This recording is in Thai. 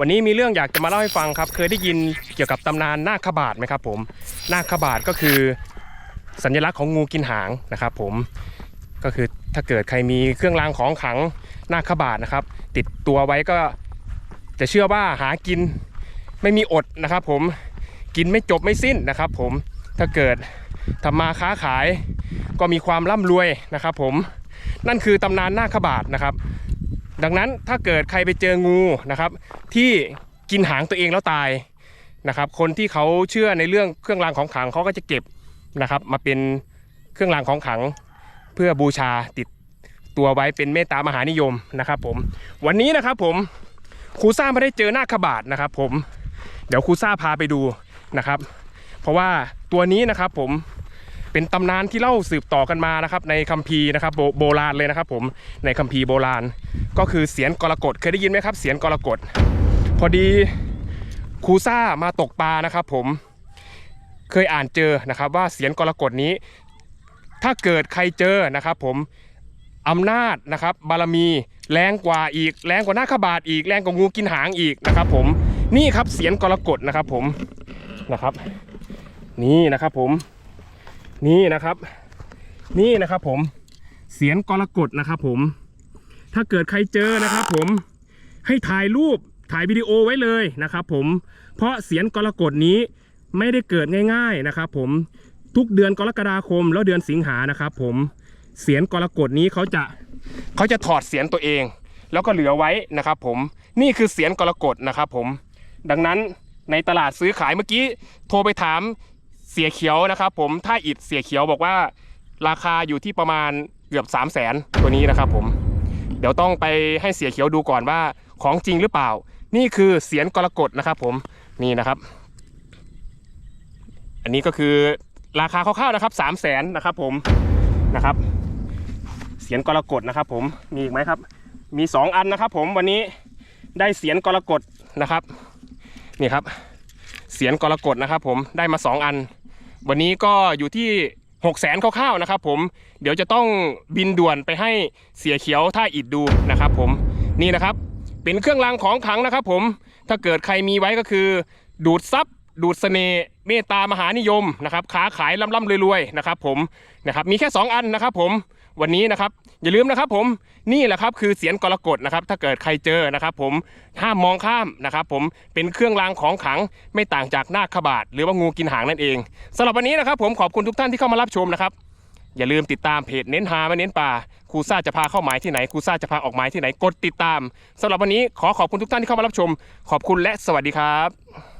วันนี้มีเรื่องอยากจะมาเล่าให้ฟังครับ เคยได้ยินเกี่ยวกับตำนานนาคขบาทไหมครับผมนาคขบาทก็คือสัญลักษณ์ของงูกินหางนะครับ ผมก็คือถ้าเกิดใครมีเครื่องรางของขลังนาคขบาทนะครับ ติดตัวไว้ก็จะเชื่อว่าหากินไม่มีอดนะครับ ผมกินไม่จบไม่สิ้นนะครับ ผมถ้าเกิดทำมาค้าขายก็มีความร่ำรวยนะครับ ผมนั่นคือตำนานนาคขบาทนะครับ ดังนั้นถ้าเกิดใครไปเจองูนะครับ ที่กินหางตัวเองแล้วตายนะครับ คนที่เขาเชื่อในเรื่องเครื่องรางของขลังเขาก็จะเก็บนะครับ มาเป็นเครื่องรางของขลังเพื่อบูชาติดตัวไว้เป็นเมตตามหานิยมนะครับ ผม วันนี้นะครับผมครูซ่าไม่ได้เจอหน้าขบาทนะครับ ผมเดี๋ยวครูซ่าพาไปดูนะครับ เพราะว่าตัวนี้นะครับผม เป็นตำนานที่เล่าสืบต่อกันมานะครับ ในคัมภีร์นะครับโบโบราณเลยนะครับ ผมในคัมภีร์โบราณ ก็คือเสียนกรกฎเคยได้ยินไหมครับเสียนกรกฎพอดีครูซ่ามาตกปลานะครับผมเคยอ่านเจอนะครับว่าเสียนกรกฎนี้ ถ้าเกิดใครเจอนะครับผมอำนาจนะครับบารมีแรงกว่าอีกแรงกว่าหน้าขบาทอีกแรงกว่างูกินหางอีกนะครับ ผมนี่ครับเสียนกรกฎนะครับผมนะครับ นี่นะครับผม นี่นะครับ นี่นะครับผมเสียนกรกฎนะครับผม ถ้าเกิดใครเจอนะครับผมให้ถ่ายรูปถ่ายวิดีโอไว้เลยนะครับผมเพราะเสียนกรกฎนี้ไม่ได้เกิดง่ายๆนะครับผมทุกเดือนกรกฎาคมแล้วเดือนสิงหานะครับผมเสียนกรกฎนี้เขาจะเขาจะถอดเสียนตัวเอง แล้วก็เหลือไว้นะครับผมนี่คือเสียนกรกฎนะครับผมดังนั้นในตลาดซื้อขายเมื่อกี้โทรไปถาม เสียเขียวนะครับ ผมถ้าอิดเสียเขียวบอกว่าราคาอยู่ที่ประมาณเกือบ 3 0 0แสนตัวนี้นะครับผม เดี๋ยวต้องไปให้เสียเขียวดูก่อนว่าของจริงหรือเปล่า นี่คือเสียนกรกฎนะครับผมนี่นะครับ อันนี้ก็คือราคาคร่าวๆนะครับสามแสนนะครับผมนะครับ เสียนกรกฎนะครับ ผมมีอีกไหมครับ มีสองอันนะครับ ผมวันนี้ได้เสียนกรกฎนะครับ นี่ครับ เสียนกรกฎนะครับ ผมได้มาสองอัน วันนี้ก็อยู่ที่หกแสนคร่าวๆนะครับผมเดี๋ยวจะต้องบินด่วนไปให้เสียเขียวท่าอิดดูนะครับผมนี่นะครับเป็นเครื่องรางของขลังนะครับผมถ้าเกิดใครมีไว้ก็คือ ดูดซับดูดเสน่ห์เมตตามหานิยมนะครับค้าขายล่ำๆรวยๆนะครับผมนะครับมีแค่ 2 อันนะครับผม วันนี้นะครับอย่าลืมนะครับผมนี่แหละครับคือเสียนกรกฎนะครับถ้าเกิดใครเจอนะครับผมห้ามมองข้ามนะครับผมเป็นเครื่องรางของขลังไม่ต่างจากนาคขบาทหรือว่างูกินหางนั่นเองสำหรับวันนี้นะครับผมขอบคุณทุกท่านที่เข้ามารับชมนะครับอย่าลืมติดตามเพจเน้นหาไม่เน้นป่าครูซ่าจะพาเข้าหมายที่ไหนครูซ่าจะพาออกหมายที่ไหนกดติดตามสำหรับวันนี้ขอขอบคุณทุกท่านที่เข้ามารับชม ขอบคุณและสวัสดีครับ